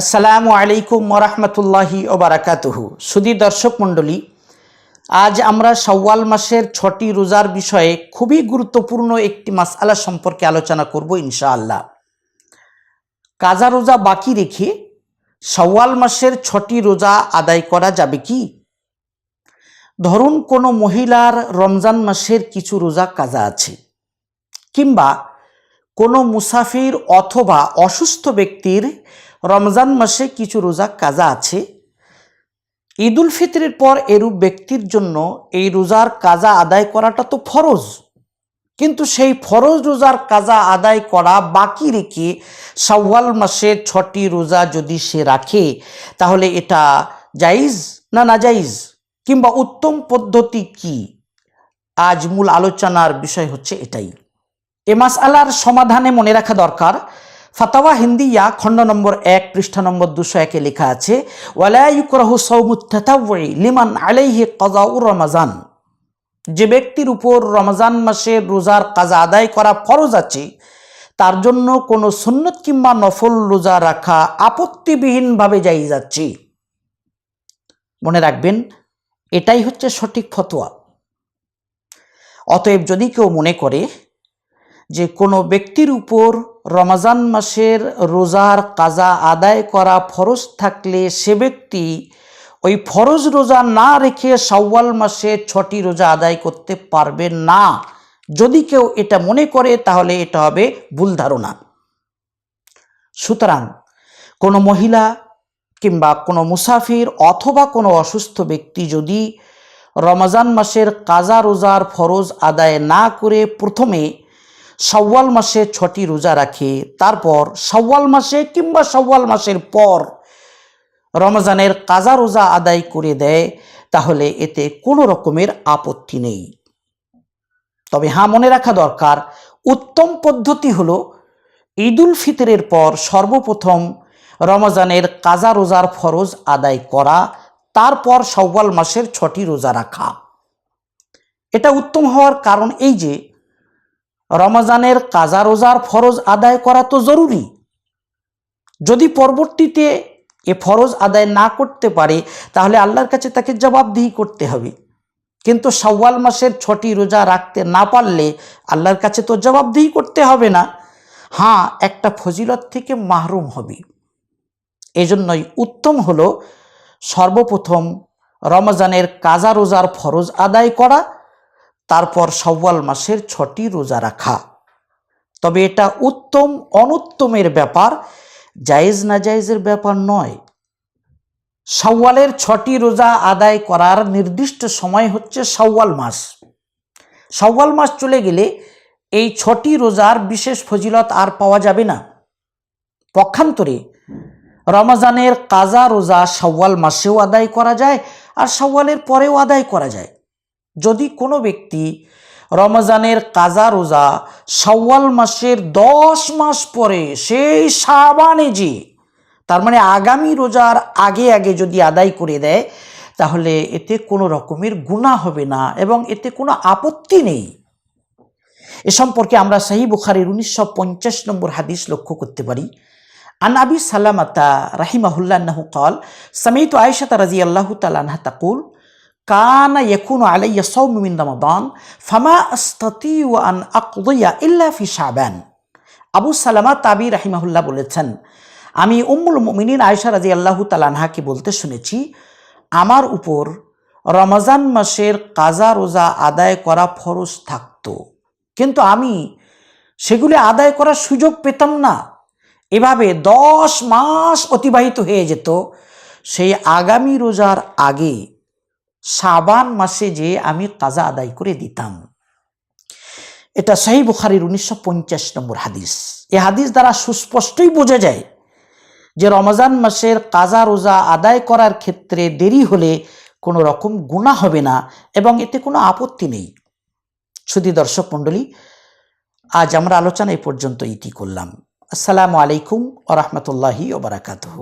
আসসালামু আলাইকুম ওরহমতুল্লাহি ওবরাকাতুহু। সুদী দর্শক মণ্ডলী, আজ আমরা সওয়াল মাসের ছটি রোজার বিষয়ে খুবই গুরুত্বপূর্ণ একটি মাসআলা সম্পর্কে আলোচনা করব ইনশাআল্লাহ। কাজা রোজা বাকি রেখে সওয়াল মাসের ছটি রোজা আদায় করা যাবে কি? ধরুন কোনো মহিলার রমজান মাসের কিছু রোজা কাজা আছে, কিংবা কোনো মুসাফির অথবা অসুস্থ ব্যক্তির রমজান মাসে কিছু রোজা কাজা আছে। ঈদুল ফিতরের পর এরূপ ব্যক্তির জন্য এই রোজার কাজা আদায় করাটা তো ফরজ। কিন্তু সেই ফরজ রোজার কাজা আদায় করা বাকি রেখে সাওয়াল মাসে ছটি রোজা যদি সে রাখে, তাহলে এটা জাইজ না না জাইজ কিংবা উত্তম পদ্ধতি কি? আজ মূল আলোচনার বিষয় হচ্ছে এটাই। এ মাসআলার সমাধানে মনে রাখা দরকার ফাতাওয়া হিন্দিয়া, খণ্ড নম্বর এক, পৃষ্ঠা নম্বর দুশো একে লেখা আছে ওয়ালাইকুরাহু সৌমুত্তাতাওয়ি লিমান আলাইহি কাজাউর রমাজান। যে ব্যক্তির উপর রমজান মাসের রোজার কাজা আদায় করা ফরজ আছে, তার জন্য কোনো সুন্নত কিংবা নফল রোজা রাখা আপত্তিবিহীনভাবে যাই যাচ্ছে মনে রাখবেন, এটাই হচ্ছে সঠিক ফতোয়া। অতএব যদি কেউ মনে করে যে কোনো ব্যক্তির উপর রমজান মাসের রোজার কাজা আদায় করা ফরজ থাকলে সে ব্যক্তি ওই ফরজ রোজা না রেখে সাওয়াল মাসে ছটি রোজা আদায় করতে পারবে না। যদি কেউ এটা মনে করে, তাহলে এটা হবে ভুল ধারণা। সুতরাং কোনো মহিলা কিংবা কোনো মুসাফির অথবা কোনো অসুস্থ ব্যক্তি যদি রমজান মাসের কাজা রোজার ফরজ আদায় না করে প্রথমে সওয়াল মাসে ছটি রোজা রাখে, তারপর সওয়াল মাসে কিংবা সওয়াল মাসের পর রমজানের কাজা রোজা আদায় করে দেয়, তাহলে এতে কোনো রকমের আপত্তি নেই। তবে হ্যাঁ মনে রাখা দরকার, উত্তম পদ্ধতি হলো ঈদুল ফিতরের পর সর্বপ্রথম রমজানের কাজা রোজার ফরজ আদায় করা, তারপর সওয়াল মাসের ছটি রোজা রাখা। এটা উত্তম হওয়ার কারণ এই যে রমজানের কাজা রোজার ফরজ আদায় করা তো জরুরি। যদি পরবর্তীতে এ ফরজ আদায় না করতে পারে, তাহলে আল্লাহর কাছে তাকে জবাবদিহি করতে হবে। কিন্তু সওয়াল মাসের ছটি রোজা রাখতে না পারলে আল্লাহর কাছে তো জবাবদিহি করতে হবে না। হ্যাঁ একটা ফজিলত থেকে মাহরুম হবে। এজন্যই উত্তম হলো সর্বপ্রথম রমজানের কাজা রোজার ফরজ আদায় করা তারপর সওয়াল মাসের ছটি রোজা রাখা। তবে এটা উত্তম, অনুত্তমের ব্যাপার, জায়েজ না জায়েজের ব্যাপার নয়। সওয়ালের ছটি রোজা আদায় করার নির্দিষ্ট সময় হচ্ছে সওয়াল মাস। সওয়াল মাস চলে গেলে এই ছটি রোজার বিশেষ ফজিলত আর পাওয়া যাবে না। পক্ষান্তরে রমজানের কাজা রোজা সওয়াল মাসেও আদায় করা যায় আর সওয়ালের পরেও আদায় করা যায়। যদি কোনো ব্যক্তি রমজানের কাজা রোজা সওয়াল মাসের দশ মাস পরে সেই সাবানে যে তার মানে আগামী রোজার আগে আগে যদি আদায় করে দেয় তাহলে এতে কোনো রকমের গুণা হবে না এবং এতে কোনো আপত্তি নেই এ সম্পর্কে আমরা সাহি বুখারির উনিশশো পঞ্চাশ নম্বর হাদিস লক্ষ্য করতে পারি عن أبي سلمة رحمه الله أنه قال سمعت عائشة رضي الله تعالى عنها تقول কানা ইয়াকুনু আলাইয়া সাওম মিন রমাদান, ফামা আস্তাতিউ আন আকদিয়া ইল্লা ফি শাবান। আবু সালামা তাবি রাহিমাহুল্লাহ বলেছেন, আমি উম্মুল মুমিনিন আয়েশা রাজি আল্লাহ তালানহাকে বলতে শুনেছি, আমার উপর রমাজান মাসের কাজা রোজা আদায় করা ফরজ থাকত, কিন্তু আমি সেগুলি আদায় করার সুযোগ পেতাম না। এভাবে দশ মাস অতিবাহিত হয়ে যেত, সেই আগামী রোজার আগে সাবান মাসে যে আমি কাজা আদায় করে দিতাম। এটা সাহি বুখারির উনিশশো পঞ্চাশ নম্বর হাদিস। এ হাদিস দ্বারা সুস্পষ্টই বোঝা যায় যে রমজান মাসের কাজা রোজা আদায় করার ক্ষেত্রে দেরি হলে কোনো রকম গুণা হবে না এবং এতে কোনো আপত্তি নেই। শুধু দর্শক মণ্ডলী, আজ আমরা আলোচনা এ পর্যন্ত ইতি করলাম। আসসালামু আলাইকুম ও রহমতুল্লাহি ওবরাকাতহ